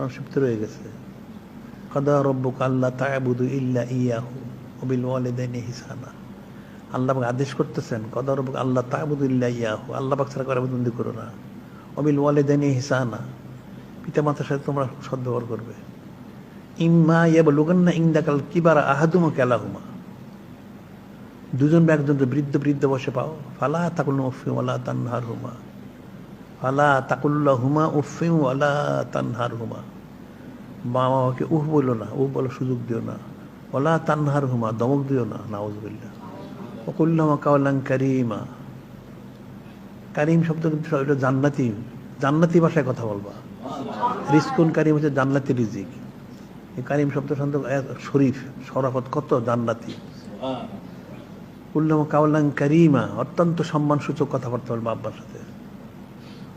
সংক্ষিপ্ত রয়ে গেছে। কদা রব্বুক আল্লাহ তায়াবুদু ইল্লা ইয়াহু অবিল ওয়ালিদাইনি হিসানা আল্লাহ পাক আদেশ করতেছেন, কদা রব্বুক আল্লাহ তায়াবুদু ইল্লা ইয়াহু। আল্লাহ পাক ছাড়া করে বন্দি করো না। অবিল ওয়ালিদাইনি হিসানা পিতা মাতার সাথে তোমরা সদ্ব্যবহার করবে। ইম্মা ইয়াবলুগান্না ইনদাকাল কিবারা আহাদুমা কালাহুমা। দুজন বা একজন বৃদ্ধ বৃদ্ধ বসে পাও। ফালা তাকুল্লু উফিম ওয়ালা তানহার হুমা ফালা তাকুল্লা হুমা উফিম ওয়ালা তানহার হুমা মা বাবাকে উহ বলো না উহ বলো সুযোগ দিও না। ওলা তানহার হুমা দমক দিও না নাউজবিল্লা ওকুল্লামা কাওয়ালাং কারিমা। কারিম শব্দ কিন্তু এটা জান্নাতি জান্নাতি ভাষায় কথা বলবা। রিস্কুন কারিম হচ্ছে জান্নাতি রিজিক। এই কারিম শব্দ শব্দ শরীফ সরাফত কত জান্নাতি। উল্লাম কাওয়ালাং কারিমা অত্যন্ত সম্মানসূচক কথাবার্তা বলব আব্বার সাথে।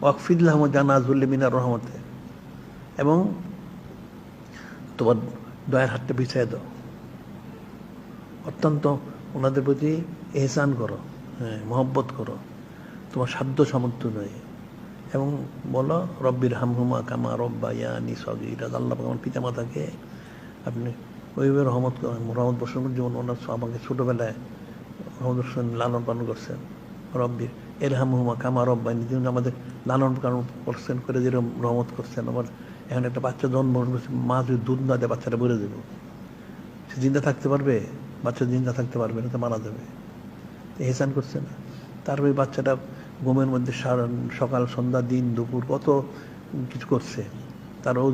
ওয়াকফিদুল্লাহ জানাজুল্লি মিনার রহমতে। এবং তোমার দয়ার হাতটা বিছাই দাও। অত্যন্ত ওনাদের প্রতি এহসান করো হ্যাঁ মহব্বত করো। তোমার সাধ্য সামর্থ্য নয় এবং বলো, রব্বির হামহুমা কামা রব্বা ইয়ানি সগিরা। আল্লাহ আমার পিতা মাতাকে আপনি ওইভাবে রহমত রহমত বসন যেমন ওনার আমাকে ছোটোবেলায় রহমত বসন লালন পালন করছেন। রব্বির এর হামহুমা কামা রব্বা যেমন আমাদের লালন পালন করছেন, করে যেরকম রহমত করছেন আবার এখন একটা বাচ্চা জন্ম মা যদি দুধ না দেয় বাচ্চাটা বেড়ে দেবো সে জিন্দা থাকতে পারবে? বাচ্চা জিন্দা থাকতে পারবে না, তো মারা যাবে। এহসান করছে না। তারপরে বাচ্চাটা ঘুমের মধ্যে সকাল, সন্ধ্যা, দিন, দুপুর কত কিছু করছে। তার ও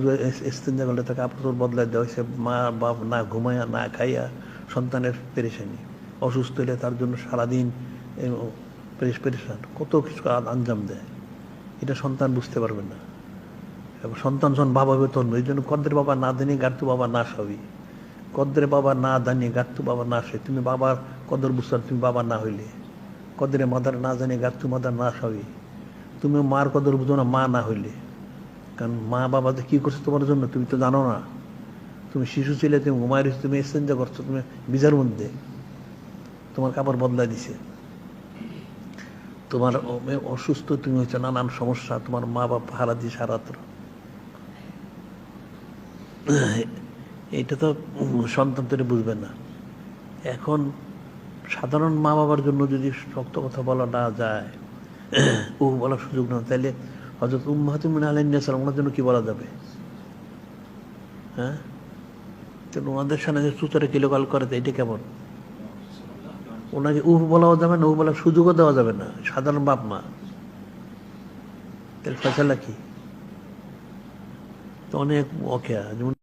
এস্তেঞ্জা করলে তাকে আপন বদলাই দেওয়া হয়েছে, মা, বাপ না ঘুমায়া, না খাইয়া সন্তানের পেরেশানি। অসুস্থ হলে তার জন্য সারাদিন পেরেশ পেরেশান, কত কিছু আঞ্জাম দেয়। এটা সন্তান বুঝতে পারবে না। এবং সন্তান যখন বাবা হবে তখন এই জন্য কদ্রের বাবা না জানিয়ে গাড়তু বাবা না সবই কদ্রের বাবা না জানিয়ে গাড়তু বাবা না সই তুমি বাবার কদর বুঝতে তুমি বাবা না হইলে। কদরে মাদার না জানিয়ে গাড়তু মাদার না সবই তুমি মার কদর বুঝো না, মা না হইলে। কারণ মা বাবা তো কী করছে তোমার জন্য, তুমি তো জানো না। তুমি শিশু ছিলে, তুমি ঘুমায় তুমি এক্সচেঞ্জ করছ, তুমি বিজার মধ্যে। তোমার কাপড় বদলাই দিছে। তোমার অসুস্থ তুমি হচ্ছে নানান সমস্যা, তোমার মা বাপ হারা দিয়ে সারাত্র এটা তো সন্তান তো বুঝবে না। এখন সাধারণ মা বাবার জন্য যদি শক্ত কথা বলা না যায়, ও বলার সুযোগ না তাহলে হজরত উম্মাহাতুমিন আলাইসালাম ওনার জন্য কি বলা যাবে? হ্যাঁ? তো ওনাদের সামনে সুতরে কিলোকাল করে, তো এটা কেমন? ওনাকে উহ বলাও যাবে না, উহ বলার সুযোগও দেওয়া যাবে না। সাধারণ বাপ মা। তাহলে ফেসলা কি? তো অনেক অকেয়া যেমন